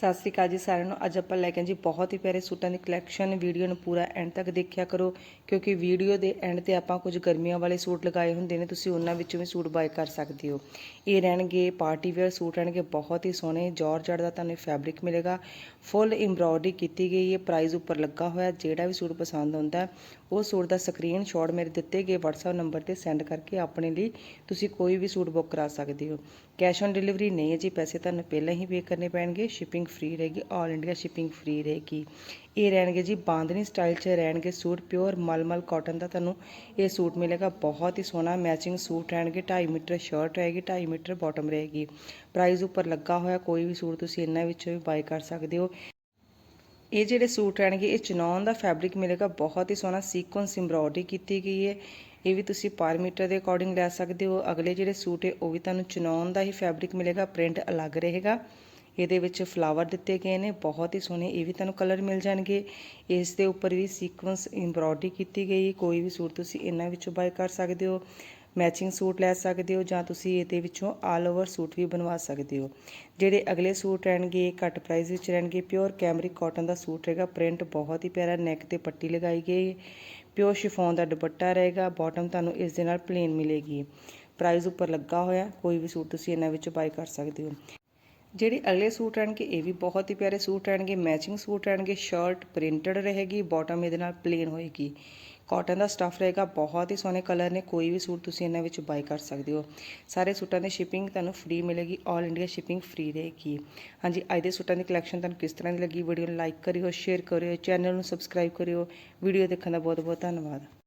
ਸਤਿ ਸ੍ਰੀ ਅਕਾਲ ਜੀ ਸਾਰਿਆਂ ਨੂੰ। ਅੱਜ ਆਪਾਂ ਲੈ ਕੇ ਜੀ ਬਹੁਤ ਹੀ ਪਿਆਰੇ ਸੂਟਾਂ ਦੀ ਕਲੈਕਸ਼ਨ ਵੀਡੀਓ ਨੂੰ ਪੂਰਾ ਐਂਡ ਤੱਕ ਦੇਖਿਆ ਕਰੋ, ਕਿਉਂਕਿ ਵੀਡੀਓ ਦੇ ਐਂਡ ਤੇ ਆਪਾਂ ਕੁਝ ਗਰਮੀਆਂ ਵਾਲੇ ਸੂਟ ਲਗਾਏ ਹੁੰਦੇ ਨੇ, ਤੁਸੀਂ ਉਹਨਾਂ ਵਿੱਚੋਂ ਵੀ ਸੂਟ ਬਾਏ ਕਰ ਸਕਦੇ ਹੋ। ਇਹ ਰਹਿਣਗੇ ਪਾਰਟੀ ਵੇਅਰ ਸੂਟ, ਰਹਿਣਗੇ ਬਹੁਤ ਹੀ ਸੋਹਣੇ ਜਾਰਜਟ ਦਾ ਤੁਹਾਨੂੰ ਫੈਬਰਿਕ ਮਿਲੇਗਾ। ਫੁੱਲ ਐਮਬ੍ਰੋਇਡਰੀ ਕੀਤੀ ਗਈ ਹੈ ਪ੍ਰਾਈਸ ਉੱਪਰ ਲੱਗਾ ਹੋਇਆ, ਜਿਹੜਾ ਵੀ ਸੂਟ ਪਸੰਦ ਆਉਂਦਾ ਉਹ ਸੂਟ ਦਾ ਸਕਰੀਨਸ਼ਾਟ ਮੇਰੇ ਦਿੱਤੇ ਗਏ WhatsApp ਨੰਬਰ ਤੇ ਸੈਂਡ ਕਰਕੇ ਆਪਣੇ ਲਈ ਤੁਸੀਂ ਕੋਈ ਵੀ ਸੂਟ ਬੁੱਕ ਕਰਾ ਸਕਦੇ ਹੋ। ਕੈਸ਼ ਔਨ ਡਿਲੀਵਰੀ ਨਹੀਂ ਹੈ ਜੀ, ਪੈਸੇ ਤੁਹਾਨੂੰ ਪਹਿਲਾਂ ਹੀ ਪੇ ਕਰਨੇ ਪੈਣਗੇ ਸ਼ਿਪਿੰਗ ਫ੍ਰੀ ਰਹੇਗੀ ਆਲ ਇੰਡੀਆ ਸ਼ਿਪਿੰਗ ਫ੍ਰੀ ਰਹੇਗੀ। ਇਹ ਰਹਿਣਗੇ ਜੀ ਬਾਂਦਨੀ ਸਟਾਈਲ 'ਚ ਰਹਿਣਗੇ ਸੂਟ ਪਿਓਰ ਮਲਮਲ ਕਾਟਨ ਦਾ ਤੁਹਾਨੂੰ ਇਹ ਸੂਟ ਮਿਲੇਗਾ, ਬਹੁਤ ਹੀ ਸੋਹਣਾ ਮੈਚਿੰਗ ਸੂਟ ਰਹਿਣਗੇ 2.5 ਮੀਟਰ ਸ਼ਰਟ ਰਹੇਗੀ 2.5 ਮੀਟਰ ਬਾਟਮ ਰਹੇਗੀ। ਪ੍ਰਾਈਸ ਉੱਪਰ ਲੱਗਾ ਹੋਇਆ ਕੋਈ ਵੀ ਸੂਟ ਤੁਸੀਂ ਇਹਨਾਂ ਵਿੱਚੋਂ ਵੀ ਬਾਈ ਕਰ ਸਕਦੇ ਹੋ। ਇਹ ਜਿਹੜੇ ਸੂਟ ਰਹਿਣਗੇ, ਇਹ ਚਨੌਨ ਦਾ ਫੈਬਰਿਕ ਮਿਲੇਗਾ। ਬਹੁਤ ਹੀ ਸੋਹਣਾ ਸੀਕੁਐਂਸ ਐਮਬ੍ਰੋਇਡਰੀ ਕੀਤੀ ਗਈ ਹੈ। ਇਹ ਵੀ ਤੁਸੀਂ ਪਰ ਮੀਟਰ ਦੇ ਅਕੋਰਡਿੰਗ ਲੈ ਸਕਦੇ ਹੋ। ਅਗਲੇ ਜਿਹੜੇ ਸੂਟ ਹੈ, ਉਹ ਵੀ ਤੁਹਾਨੂੰ ਚਨੌਨ ਦਾ ਹੀ ਫੈਬਰਿਕ ਮਿਲੇਗਾ। ਪ੍ਰਿੰਟ ਅਲੱਗ ਰਹੇਗਾ। ਇਹਦੇ ਵਿੱਚ ਫਲਾਵਰ ਦਿੱਤੇ ਗਏ ਨੇ। ਬਹੁਤ ਹੀ ਸੋਹਣੇ ਇਹ ਵੀ ਤੁਹਾਨੂੰ ਕਲਰ ਮਿਲ ਜਾਣਗੇ। ਇਸ ਦੇ ਉੱਪਰ ਵੀ ਸੀਕੁਐਂਸ ਐਮਬ੍ਰੋਇਡਰੀ ਕੀਤੀ ਗਈ ਕੋਈ ਵੀ ਸੂਟ ਤੁਸੀਂ ਇਹਨਾਂ ਵਿੱਚੋਂ ਬਾਏ ਕਰ ਸਕਦੇ ਹੋ। ਮੈਚਿੰਗ ਸੂਟ ਲੈ ਸਕਦੇ ਹੋ ਜਾਂ ਤੁਸੀਂ ਇਹਦੇ ਵਿੱਚੋਂ ਆਲ ਓਵਰ ਸੂਟ ਵੀ ਬਣਵਾ ਸਕਦੇ ਹੋ। ਜਿਹੜੇ ਅਗਲੇ ਸੂਟ ਰਹਿਣਗੇ, ਘੱਟ ਪ੍ਰਾਈਸ ਵਿੱਚ ਰਹਿਣਗੇ ਪਿਓਰ ਕੈਮਰਿਕ ਕਾਟਨ ਦਾ ਸੂਟ ਰਹੇਗਾ। ਪ੍ਰਿੰਟ ਬਹੁਤ ਹੀ ਪਿਆਰਾ ਨੈਕ ਤੇ ਪੱਟੀ ਲਗਾਈ ਗਈ। ਪਿਓਰ ਸ਼ਿਫੋਨ ਦਾ ਦੁਪੱਟਾ ਰਹੇਗਾ। ਬਾਟਮ ਤੁਹਾਨੂੰ ਇਸ ਦੇ ਨਾਲ ਪਲੇਨ ਮਿਲੇਗੀ। ਪ੍ਰਾਈਸ ਉੱਪਰ ਲੱਗਾ ਹੋਇਆ, ਕੋਈ ਵੀ ਸੂਟ ਤੁਸੀਂ ਇਹਨਾਂ ਵਿੱਚੋਂ ਬਾਈ ਕਰ ਸਕਦੇ ਹੋ। ਜਿਹੜੇ ਅਗਲੇ ਸੂਟ ਰਹਿਣਗੇ, ਇਹ ਵੀ ਬਹੁਤ ਹੀ ਪਿਆਰੇ ਸੂਟ ਰਹਿਣਗੇ। ਮੈਚਿੰਗ ਸੂਟ ਰਹਿਣਗੇ ਸ਼ਰਟ ਪ੍ਰਿੰਟਡ ਰਹੇਗੀ ਬਾਟਮ ਇਹਦੇ ਨਾਲ ਪਲੇਨ ਹੋਏਗੀ। ਕਾਟਨ ਦਾ ਸਟਫ ਰਹੇਗਾ, ਬਹੁਤ ਹੀ ਸੋਹਣੇ ਕਲਰ ਨੇ, ਕੋਈ ਵੀ ਸੂਟ ਤੁਸੀਂ ਇਹਨਾਂ ਵਿੱਚ ਬਾਈ ਕਰ ਸਕਦੇ ਹੋ। ਸਾਰੇ ਸੂਟਾਂ ਦੀ ਸ਼ਿਪਿੰਗ ਤੁਹਾਨੂੰ ਫ੍ਰੀ ਮਿਲੇਗੀ 올 ਇੰਡੀਆ ਸ਼ਿਪਿੰਗ ਫ੍ਰੀ ਰਹੇਗੀ। ਹਾਂਜੀ, ਅੱਜ ਦੇ ਸੂਟਾਂ ਦੀ ਕਲੈਕਸ਼ਨ ਤੁਹਾਨੂੰ ਕਿਸ ਤਰ੍ਹਾਂ ਦੀ ਲੱਗੀ? ਵੀਡੀਓ ਨੂੰ ਲਾਈਕ ਕਰਿਓ ਸ਼ੇਅਰ ਕਰਿਓ ਚੈਨਲ ਨੂੰ ਸਬਸਕ੍ਰਾਈਬ ਕਰਿਓ। ਵੀਡੀਓ ਦੇਖਣ ਦਾ ਬਹੁਤ ਬਹੁਤ ਧੰਨਵਾਦ।